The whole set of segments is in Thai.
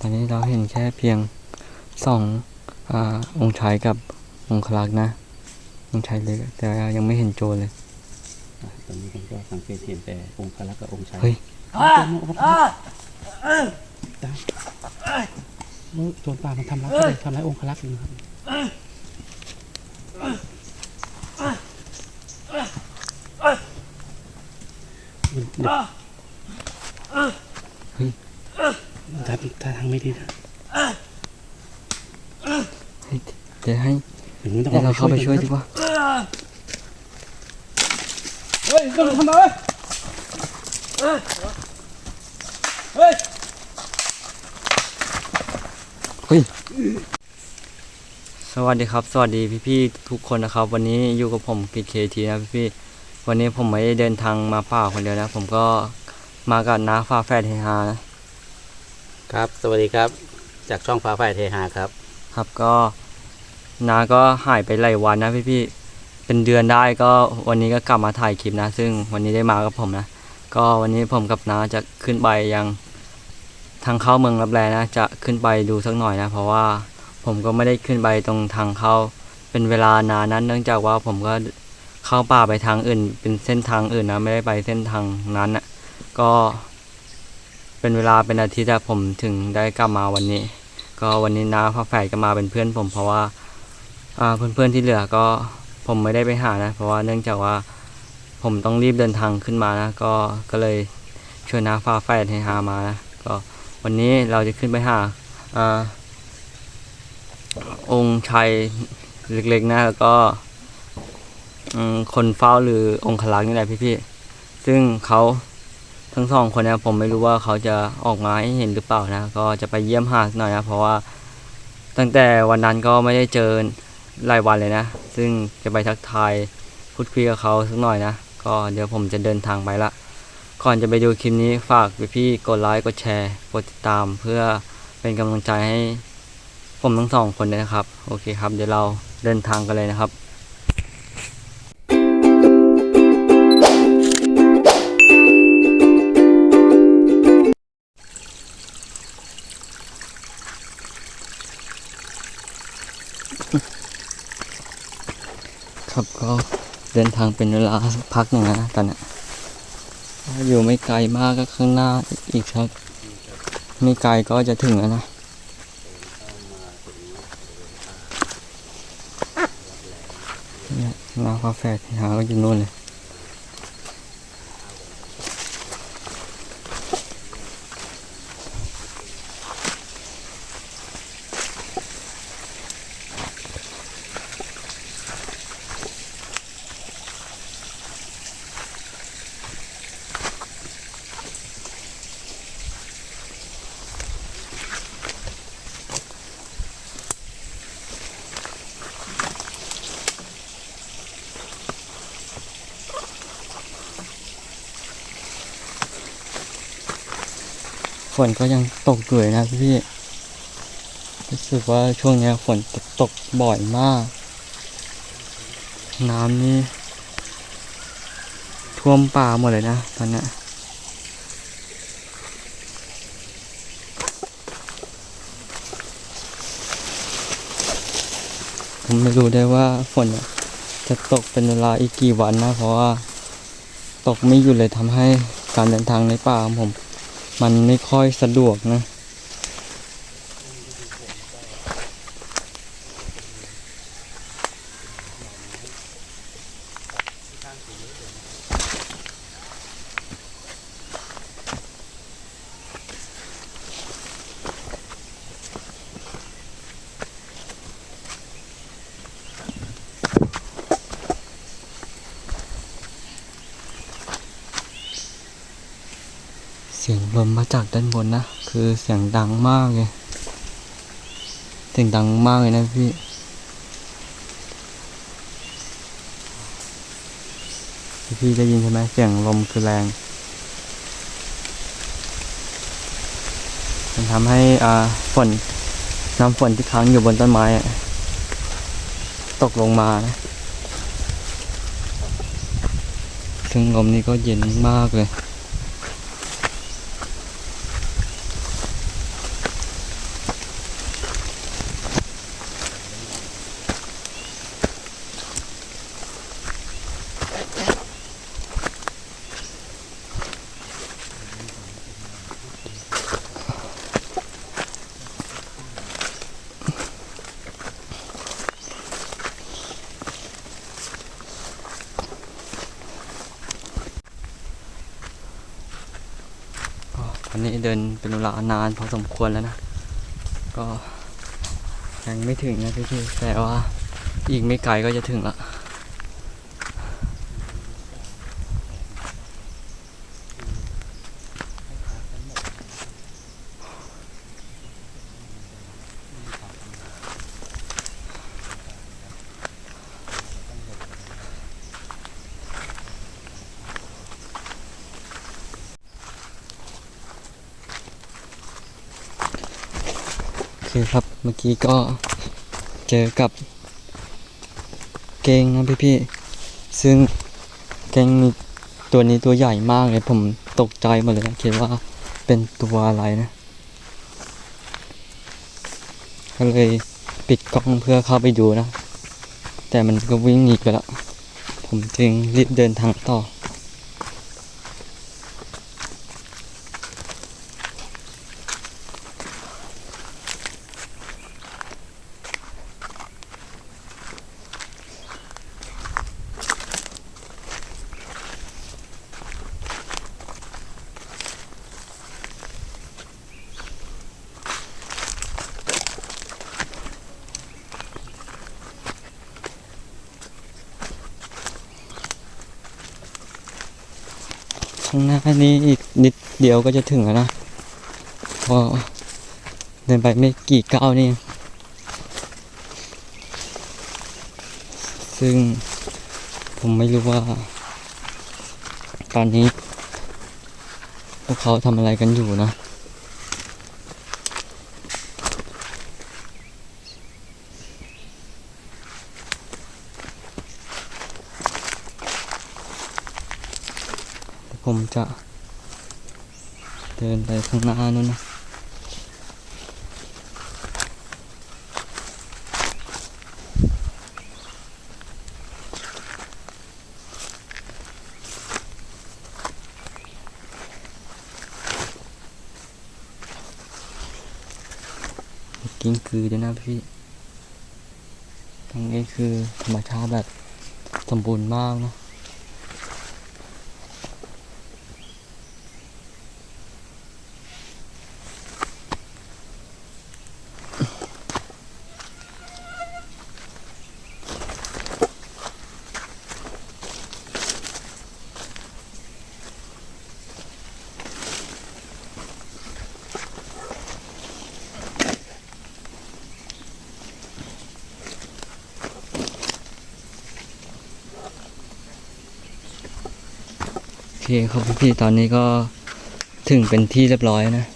ตอนนี้เราเห็นแค่เพียงสองอาองค์ชายกับองคลักษ์นะ องค์ชายเล็กแต่ว่ายังไม่เห็นโจรเลยอะตอนนี้ผมก็สังเกตเห็นแต่องค์พระกับองค์ชายเฮ้ยเมื่อโจรป่ามันทำร้ายเขาเลยทำร้ายองค์พระอยู่นะครับมันเดี๋ยว เฮ้ย ท่า ท่าทางไม่ดีนะเฮ้ยเดี๋ยวให้เดี๋ยวมันต้องเดี๋ยวเราเข้าไปช่วยกันดีกว่าเฮ้ยต้องทำอะไรเฮ้ยเฮ้ยสวัสดีครับ สวัสดีพี่ๆทุกคนนะครับ วันนี้อยู่กับผมกิจเคทีนะพี่ๆวันนี้ผมไม่ได้เดินทางมาเปล่าคนเดียวนะ ผมก็มากับน้าฟ้าแฝดเฮฮานะ ครับสวัสดีครับ จากช่องฟ้าไฟเทหาครับ ครับก็นาก็หายไปหลายวันนะพี่พี่ๆเป็นเดือนได้ก็วันนี้ก็กลับมาถ่ายคลิปนะ ซึ่งวันนี้ได้มากับผมนะ ก็วันนี้ผมกับนาจะขึ้นไปยังทางเข้าเมืองรับแลนะ จะขึ้นไปดูสักหน่อยนะ เพราะว่าผมก็ไม่ได้ขึ้นไปตรงทางเข้าเป็นเวลานานนั้น เนื่องจากว่าผมก็เข้าป่าไปทางอื่น เป็นเส้นทางอื่นนะไม่ได้ไปเส้นทางนั้นนะก็ เป็นเวลาเป็นอาทิตย์อะผมถึงได้กลับมาวันนี้ ก็วันนี้น้าพ่อแฝดก็มาเป็นเพื่อนผมเพราะว่าอ่าเพื่อนๆที่เหลือก็ผมไม่ได้ไปหานะ เพราะว่าเนื่องจากว่าผมต้องรีบเดินทางขึ้นมานะก็ก็เลยชวนน้าฟ้าแฝดให้หามานะก็วันนี้เราจะขึ้นไปหาอองค์ชัยเล็กๆนะแล้วก็คนเฝ้าหรือองค์ขลักษ์นี่แหละพี่ๆซึ่งเขา ทั้งสองคนนะผมไม่รู้ว่าเขาจะออกมาให้เห็นหรือเปล่านะ ก็จะไปเยี่ยมหาสักหน่อยนะ เพราะว่าตั้งแต่วันนั้นก็ไม่ได้เจอหลายวันเลยนะ ซึ่งจะไปทักทายพูดคุยกับเขาสักหน่อยนะ ก็เดี๋ยวผมจะเดินทางไปละ ก่อนจะไปดูคลิปนี้ฝากพี่ๆกดไลค์กดแชร์กดติดตามเพื่อเป็นกำลังใจให้ผมทั้งสองคนเลยนะครับ โอเคครับ เดี๋ยวเราเดินทางกันเลยนะครับ ครับก็เดินทางเป็นเวลาพักหนึ่งนะตอนนี้อยู่ไม่ไกลมากก็ข้างหน้าอีกสักไม่ไกลก็จะถึงแล้วนะเนี่ยน้ากาแฟที่หาก็อยู่นู่นเลย นก็ยังตกอยู่เลยนะพี่ รู้สึกว่าช่วงนี้ฝนตกตกบ่อยมาก น้ำนี่ท่วมป่าหมดเลยนะตอนนี้ผมไม่รู้ได้ว่าฝนจะตกเป็นเวลาอีกกี่วันนะ เพราะว่า ตกไม่หยุดเลยทำให้การเดินทางในป่าของผม มันไม่ค่อยสะดวกนะ เสียงลมมา จากด้านบนนะ คือเสียงดังมากเลย เสียงดังมากเลยนะพี่ พี่ได้ยินใช่ไหมเสียงลมคือแรง มันทำให้อ่าฝนน้ำฝนที่ค้างอยู่บนต้นไม้ตกลงมานะ ซึ่งลมนี้ก็เย็นมากเลย วันนี้ เป็นเวลานานพอสมควรแล้วนะ ก็ยังไม่ถึงนะพี่ๆแต่ว่าอีกไม่ไกลก็จะถึงละ โอเคครับ เมื่อกี้ก็เจอกับเก้งนะพี่พี่ๆซึ่งเก้งมีตัวนี้ตัวใหญ่มากเลยผมตกใจหมดเลยนะคิดว่าเป็นตัวอะไรนะก็เลยปิดกล้องเพื่อเข้าไปดูนะ แต่มันก็วิ่งหนีไปแล้ว ผมจึงรีบเดินทางต่อ ข้างห นี้อีกนิดเดียวก็จะถึงแล้วนะพอเดินไปไม่กี่ก้าวนี่ ซึ่งผมไม่รู้ว่า ตอนนี้พวกเขาทำอะไรกันอยู่นะผมจะ เดินไปข้างหน้านู้นนะกิ้งคือด้วยนะพี่ตรงนี้คือธรรมชาติแบบสมบูรณ์มากเนะ เคครับพี่ๆตอนนี้ก็ถึงเป็นที่เรียบร้อยนะ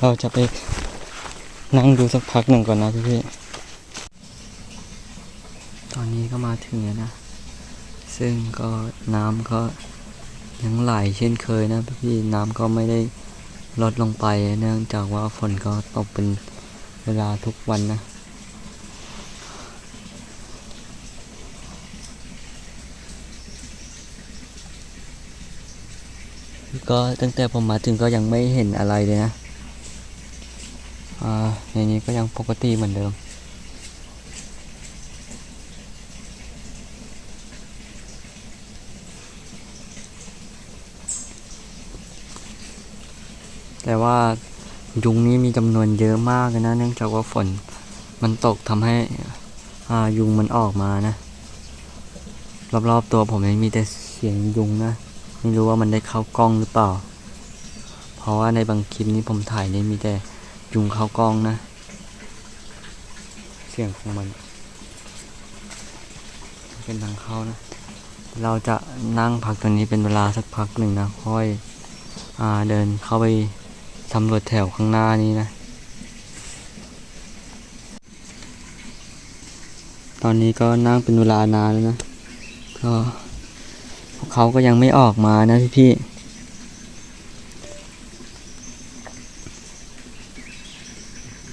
เราจะไปนั่งดูสักพักหนึ่งก่อนนะพี่ๆตอนนี้ก็มาถึงแล้วนะ ซึ่งก็น้ำก็ ยังไหลเช่นเคยนะพี่น้ำก็ไม่ได้ลดลงไปเนื่องจากว่าฝนก็ตกเป็นเวลาทุกวันนะก็ตั้งแต่ผมมาถึงก็ยังไม่เห็นอะไรเลยนะ อ่าในนี้ก็ยังปกติเหมือนเดิม แต่ว่ายุงนี้มีจำนวนเยอะมากนะ เนื่องจากว่าฝนมันตกทำให้อายุงมันออกมานะ รอบๆตัวผมมีแต่เสียงยุงนะ ไม่รู้ว่ามันได้เข้ากล้องหรือเปล่า เพราะว่าในบางคลิปนี้ผมถ่ายนี่มีแต่ยุงเข้ากล้องนะ เสียงของมัน เป็นทางเข้านะ เราจะนั่งพักตรงนี้เป็นเวลาสักพักหนึ่งนะ ค่อยอเดินเข้าไป สำรวจแถวข้างหน้านี้นะ ตอนนี้ก็นั่งเป็นเวลานานแล้วนะ ก็พวกเขาก็ยังไม่ออกมานะพี่พี่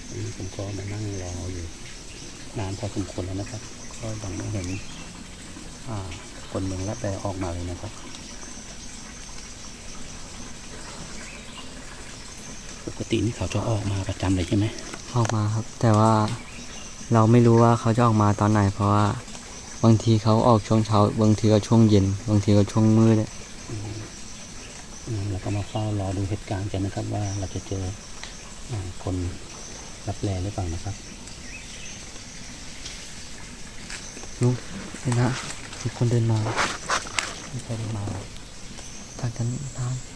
อันนี้ผมก็มานั่งรออยู่นานพอสมควรแล้วนะครับ ก็ยังไม่เห็น อ่า คนหนึ่งละแต่ออกมาเลย นะครับสกตินี่เขาจะออกมาประจำเลยใช่ไหมออกมาครับ แต่ว่าเราไม่รู้ว่าเขาจะออกมาตอนไหน เพราะว่าบางทีเขาออกช่วงเช้า บางทีก็ช่วงเย็น บางทีก็ช่วงมืดเนี่ยอืมแล้วก็มาเฝ้ารอดูเหตุการณ์กันนะครับ ว่าเราจะเจออ่าคนรับแลหรือเปล่านะครับเห็นนะมีคนเดินมาไม่ใช่ได้มาทางกันน้ำ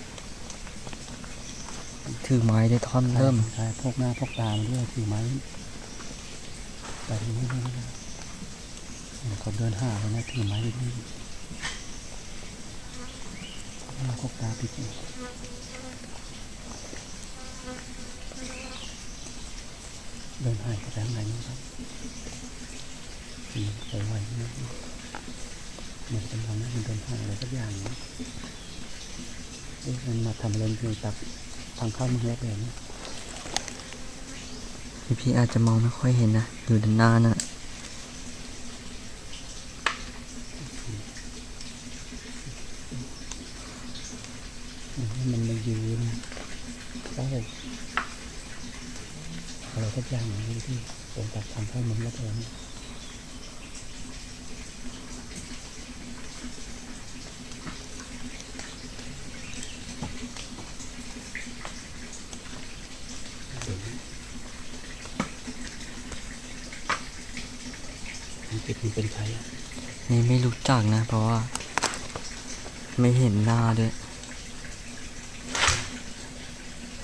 ถือไม้ได้ท่อนเริ่มใช่พกหน้าพกตามาด้วยถือไม้ไปนี่เขาเดินหาเลยนะถือไม้ไปด้วยพกหน้าพกตาปิดอยู่เดินหายไปทางไหนนู้นครับไปไวนะเหมือนกำลังนั่งเดินหายอะไรสักอย่างนะเอ๊ะมันมาทำอะไรอยู่ตัก ทางเข้าเมืองแรกเลยนะพี่พี่อาจจะมองไม่ค่อยเห็นนะ อยู่ด้านหน้าน่ะหมือนว่ามันมายืนเศร้าอะไรสักอย่างอย่างนี้ที่ตรงปากทางเข้าเมืองรับแรงมัน เป็นมันเป็นใครอะนี่ไม่รู้จักนะ เพราะว่า ไม่เห็นหน้าด้วย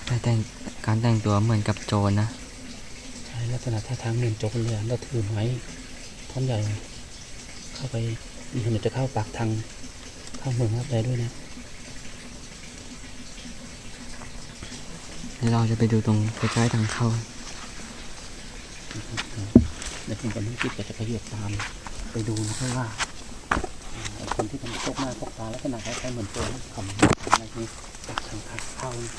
แต่แต่งการแต่งตัวเหมือนกับโจรนะใช่ลักษณะท่าทางเหมือนโจรเลยอะแล้วถือไม้ท่อนใหญ่ เข้าไปนี่มันจะเข้าปากทางเข้าเมืองรับแรงด้วยนะ เดี๋ยวเราจะไปดูตรงใกล้ๆทางเข้าเดี๋ยวผมกับน้องกิ๊กก็จะไปเหยียบตามไปดูนะครับว่าคนที่ทำตกหน้าตกตาลักษณะคล้ายๆเหมือนตัวของอะไรนี่ปากทางเข้า นี่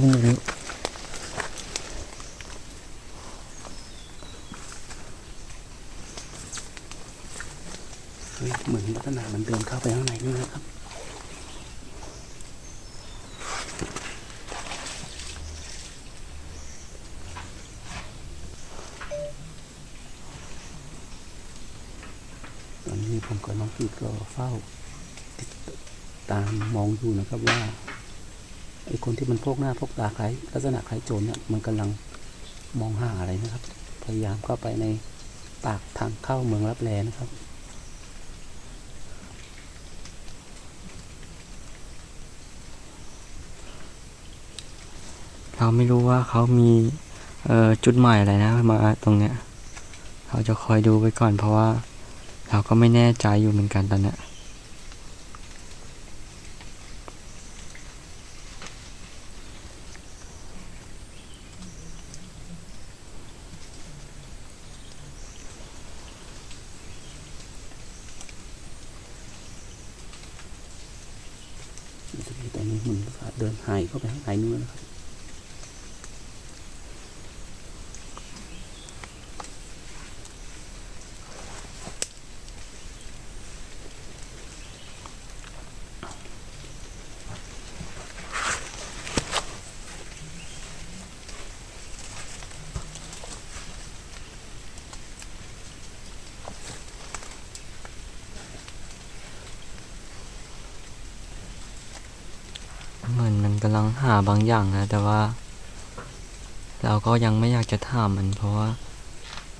ไม่รู้ เฮ้ยเหมือนลักษณะมันเดินเข้าไปข้างในนี่นะครับ ต อนนี้ผมกับน้องกีดก็เฝ้าติดตามมองอยู่นะครับว่าไอ้คนที่มันพกหน้าพกตาคล้ายลักษณะคล้ายโจรเนี่ยมันกำลังมองหาอะไรนะครับ พยายามเข้าไปในปากทางเข้าเมืองรับแลนะครับเราไม่รู้ว่าเขามีจุดหมายอะไรนะมาตรงเนี้ย เราจะคอยดูไปก่อนเพราะว่า เราก็ไม่แน่ใจอยู่เหมือนกันตอนนี้ย รู้สึกว่าตอนนี้มันเดินหายเข้าไปข้างในนู้นนะครับ เหมือนมันกำลังหาบางอย่างนะ แต่ว่า เราก็ยังไม่อยากจะถามมันเพราะว่า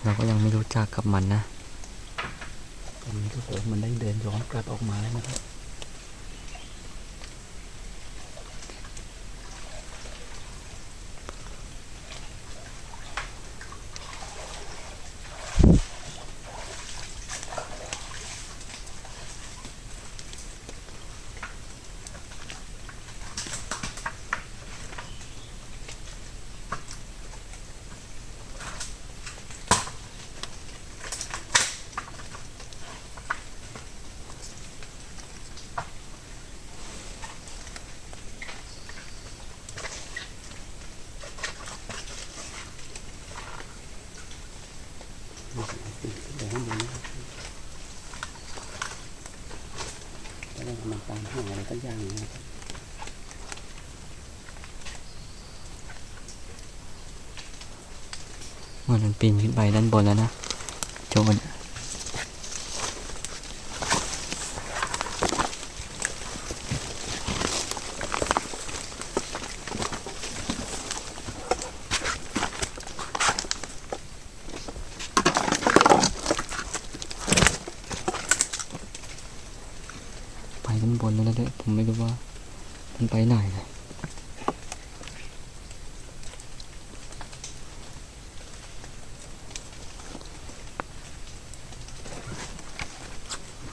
เราก็ยังไม่รู้จักกับมันนะตอนนี้ก็เกิดมันได้เดินย้อนกลับออกมาแล้วนะครับ ปีนขึ้นไปข้างบนนะครับแล้วก็กำลังตามหาอะไรสักอย่างหนึงนะครับ เห มันมันปีนขึ้นไปด้านบนแล้วนะโจนไปด้านบนแล้วนะเด้อผมไม่รู้ว่ามันไปไหนเลย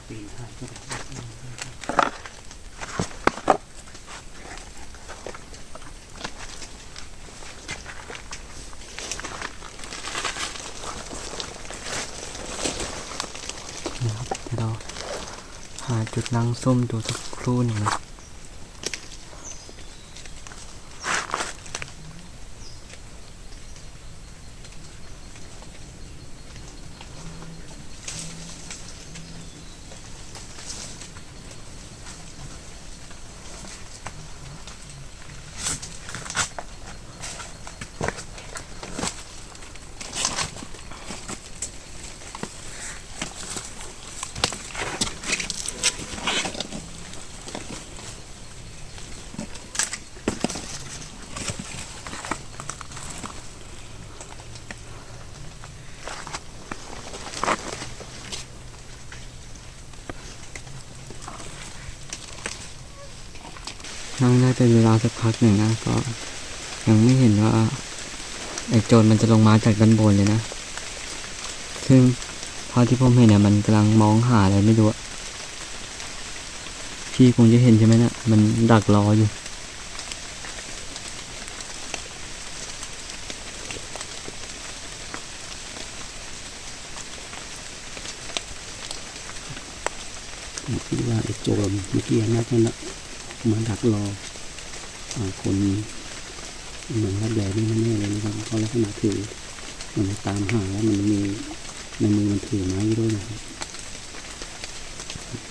ปีนหายเข้าไป นะครับเดี๋ยวเราหาจุดนั่ง ส้มดูสักครู่หนึ่งนะ นั่ งได้เป็นเวสักพักหนึ่งนะก็ยังไม่เห็นว่าไอ้โจรมันจะลงมาจากด้านบนเลยนะ ซึ่งเท่าที่ผมเห็นเนี่ยมันกำลังมองหาอะไรไม่รู้พี่คงจะเห็นใช่ไหมนะี่ยมันดักรออยู่ คิดว่าไอ้โจรเมื่อกี้น่าจะนะมาดักรอ คนเหมือนรับแดนี่แน่เลยนะครับเพราะลักษณะถือมันตามหาแล้วมันมีในมือมันถือไม้ด้วยนะครับ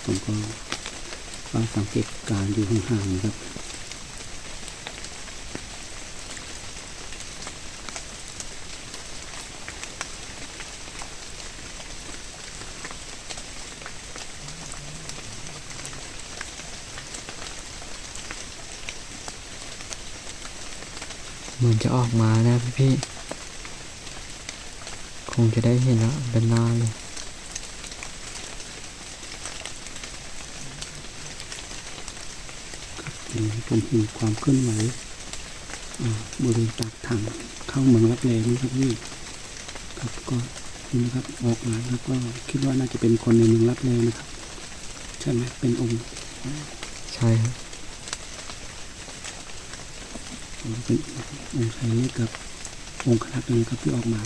ผมก็เฝ้าสังเกตการอยู่ห่างๆนะครับ อนจะออกมานะพี่พี่ๆคงจะได้เห็นแล้วด้านหน้าเลยเห็นไหมผมเห็นความเคลื่อนไหวอ่าบริเวณปากถังเข้าเมืองรับแรงนะครับพี่ครับก็นี่นะครับออกมาแล้วก็คิดว่าน่าจะเป็นคนในเมืองรับแรงนะครับ ใช่ไหมเป็นองค์ ใช่ครับ เป็นองค์ชายเล็กกับองค์คณะนะครับที่ออกมา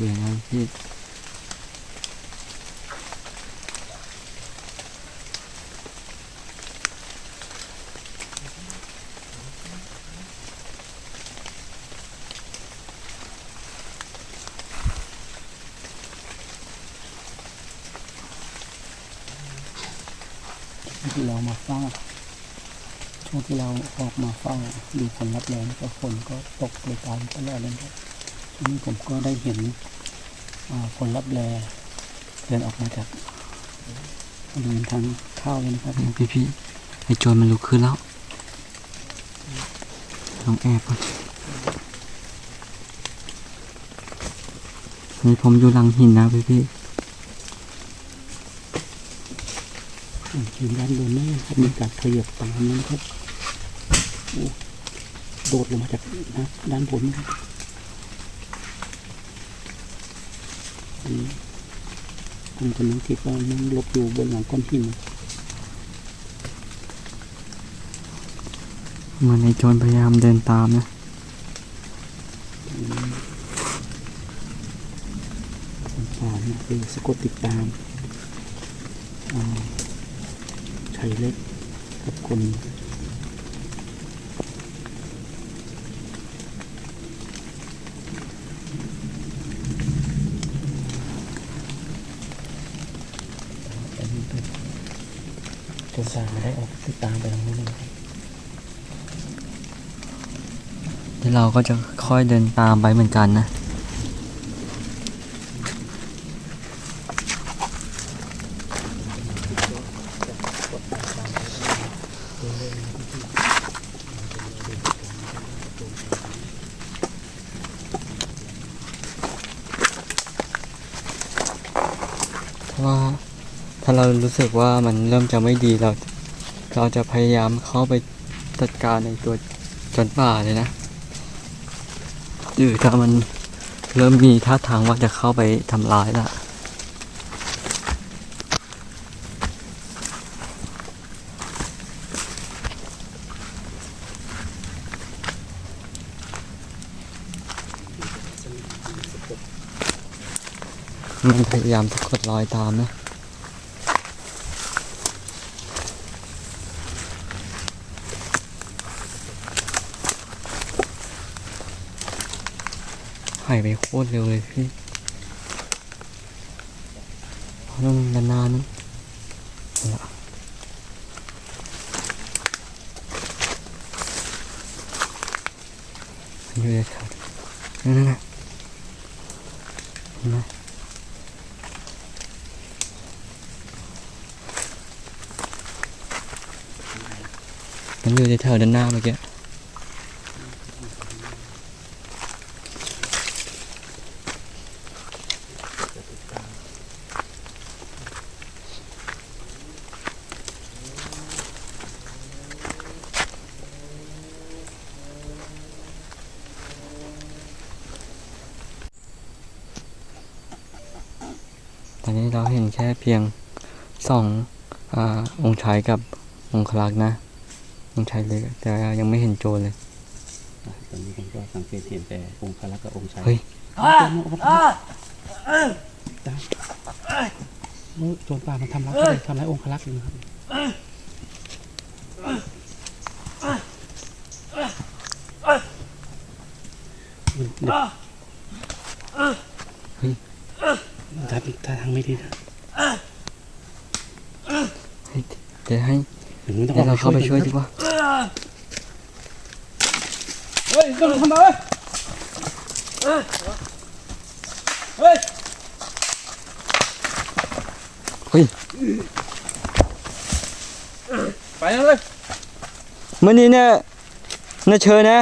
เปลี่ยงอาชีพที่เรามาเฝ้าช่วงที่เราออกมาเฝ้าดูคนรับแรงก็คนก็ตกไปตามตลอดเลยครับ นี้ผมก็ได้เห็นอ่าผลรับแรงเดินออกมาจากบริเวณทางเข้าเลยนะครับพี่พี่ไอโจรมันลุกขึ้นแล้วต้องแอบก่อนนี่ผมอยู่หลังหินนะพี่พี่ยืนด้านบนนี่ครับมีการขยับตามนะครับโอ้โดดลงมาจากนะด้านบนนะครับอืม ผมกำลังคิดว่ามันหลบอยู่บนหลังก้อนหินเหมือนไอโจรพยายามเดินตามนะป่าเนี่ยคือสะกดติดตามอ่าชัยเล็กกับคนจน กว่าได้ออกติดตามไปทางนู้นนะครับเดี๋ยวเราก็จะค่อยเดินตามไปเหมือนกันนะ เพราะว่าถ้าเรารู้ สึกว่ามันเริ่มจะไม่ดีเราเราจะพยายามเข้าไปจัดการในตัวจนป่าเลยนะหรือถ้ามันเริ่มมีท่าทางว่าจะเข้าไปทำร้ายละมันพยายามสะกดรอยตามนะ หายไปโคตรเร็วเลยพี่เพราะต้องนานๆนั้นเละอยู่ในแถวนั่นนะนไหมมันอยู่ในแถวด้านหน้าเมื่อกี้ ตอนนี้เราเห็นแค่เพียงสองอาองค์ชายกับองคลักษ์นะ องค์ชายเล็กแต่ยังไม่เห็นโจรเลยอะตอนนี้ผมก็สังเกตเห็นแต่องค์พระกับองค์ชายเฮ้ยเมื่อโจรป่ามันทำร้ายทำร้ายองค์พระอยู่นะครับมันเดี๋ยว เฮ้ย ท่าท่าทางไม่ดีนะ เฮ้ย เดี๋ยวให้เดี๋ยวมันต้องเดี๋ยวเราเข้าไปช่วยกันดีกว่าเฮ้ยต้องทำอะไรเฮ้ยเฮ้ยไปเลยมื่อนี้เนี่ยน่าเชิญนะ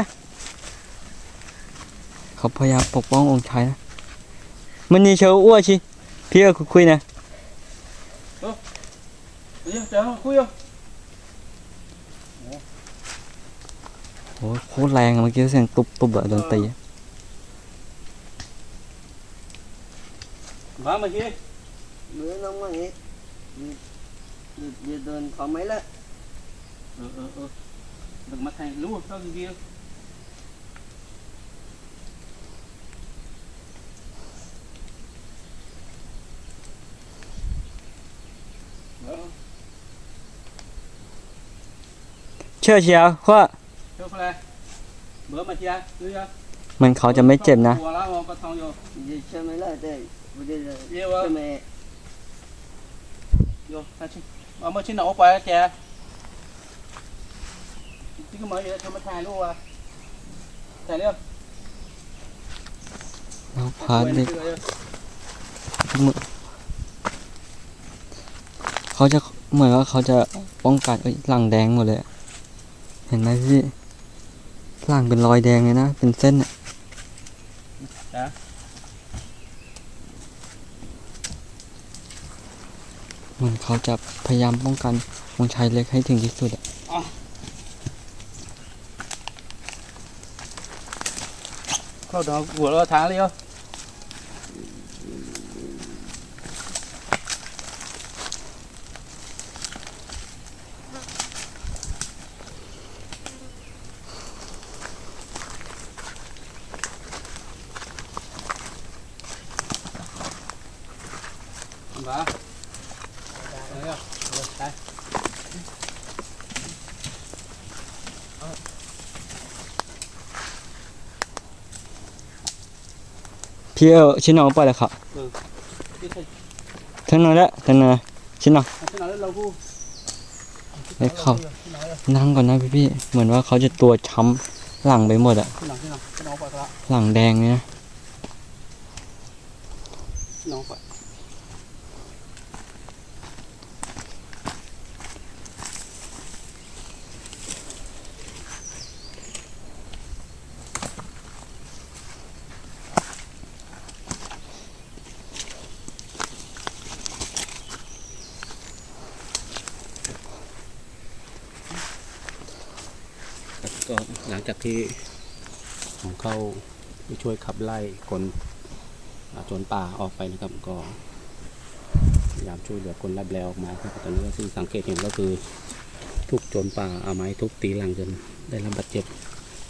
เขาพยายามปกป้ององค์ชายนะมื่อนี้เชิญอ้วนชิพี่ก็คุยนะ เดี๋ยวจะคุยอะโหโคตรแรงอะเมื่อกี้เสียงตุบตุบอะโดนตีอะมาเมื่อกี้ bữa nó mà hết được được đơn có mấy lận เออเออเออดึงมาแทงรู้เท่าทีเดียวเออ เชื่อเชียวว่าเจ้าอะไรเบอร์มาเชียร์ดูยังมันเขาจะไม่เจ็บนะหัวแล้วมองกระทองอยู่ gì chơi mấy lận đây bây giờ Yêu chơi không? mẹ อยู่ถ้าชิเอามาชิ้นหนอไปแกที่ก็มาอยู่แล้วทำมาถ่ายรูปอะถ่ายเร็วแล้วพาเด็กเร็วมือเขาจะเหมือนว่าเขาจะป้องกันเอ้ยหลังแดงหมดเลยอะ เห็นไหมพี่หลังเป็นรอยแดงเลยนะ เป็นเส้นอะจ้ะเหมือนเขาจะพยายามป้องกันวงชัยเล็กให้ถึงที่สุดอะเข้าดอกหัวเราทางเร็วมาเร็วไป พี่เอาชิ้นน้องไปเลยครับที่ใครทั้งนั้นแหละทั้งนั้นชิ้นน้องที่ไหนแล้วเรากูเฮ้ยเขาที่ไหนนั่งก่อนนะพี่พี่เหมือนว่าเขาจะตัวช้ำหลังไปหมดอะที่ไหนที่ไหนที่น้องไปละหลังแดงเลยนะ ที่น้องไป ครับก็ หลังจากที่ผมเข้าไปช่วยขับไล่คนอ่าโจรป่าออกไปนะครับก็พยายามช่วยเหลือคนรับแล้วออกมาครับตอนนี้ก็คือสังเกตเห็นก็คือทุกโจรป่าเอาไม้ทุบตีหลังจนได้รับบาดเจ็บ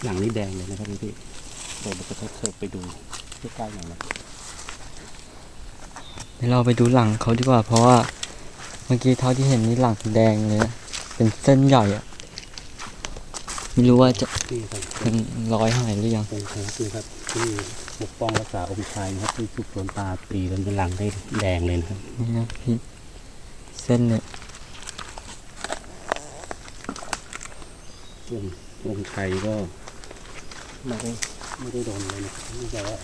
หลังนี่แดงเลยนะครับพี่ๆเดี๋ยวเราจะเสิร์ฟไปดูใกล้ๆหน่อยนะเดี๋ยวเราไปดูหลังเขาดีกว่าเพราะว่าเมื่อกี้เท่าที่เห็นนี่หลังแดงเลยนะเป็นเส้นใหญ่อะ ไม่รู้ว่าจะนี่ครับเป็นรอยหายหรือยังองค์พระคือครับที่ปกป้องรักษาองค์ชายนะครับที่ถูกโจรป่าตีจนเป็นหลังได้แดงเลยนะครับนี่นะพี่เส้นเลยส่วนองค์ชัยก็ไม่ได้ไม่ได้โดนเลยนะครับนี่แต่ว่า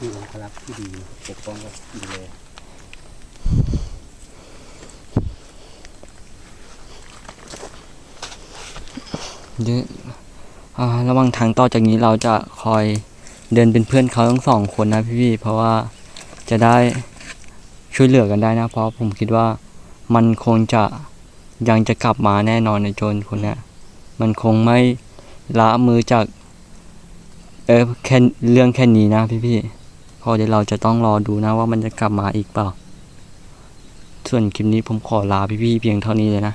มีองครักษ์ที่ดีนะครับปกป้องก็ดูแล ยอ่าระหว่างทางต่อจากนี้เราจะคอยเดินเป็นเพื่อนเขาทั้งสองคนนะพี่ๆเพราะว่าจะได้ช่วยเหลือกันได้นะ เพราะผมคิดว่ามันคงจะยังจะกลับมาแน่นอนในโจรคนนี้มันคงไม่ละมือจากเออแค่เรื่องแค่นี้นะพี่ๆเพอเดี๋ยวเราจะต้องรอดูนะว่ามันจะกลับมาอีกเปล่า ส่วนคลิปนี้ผมขอลาพี่ๆเพียงเท่านี้เลยนะ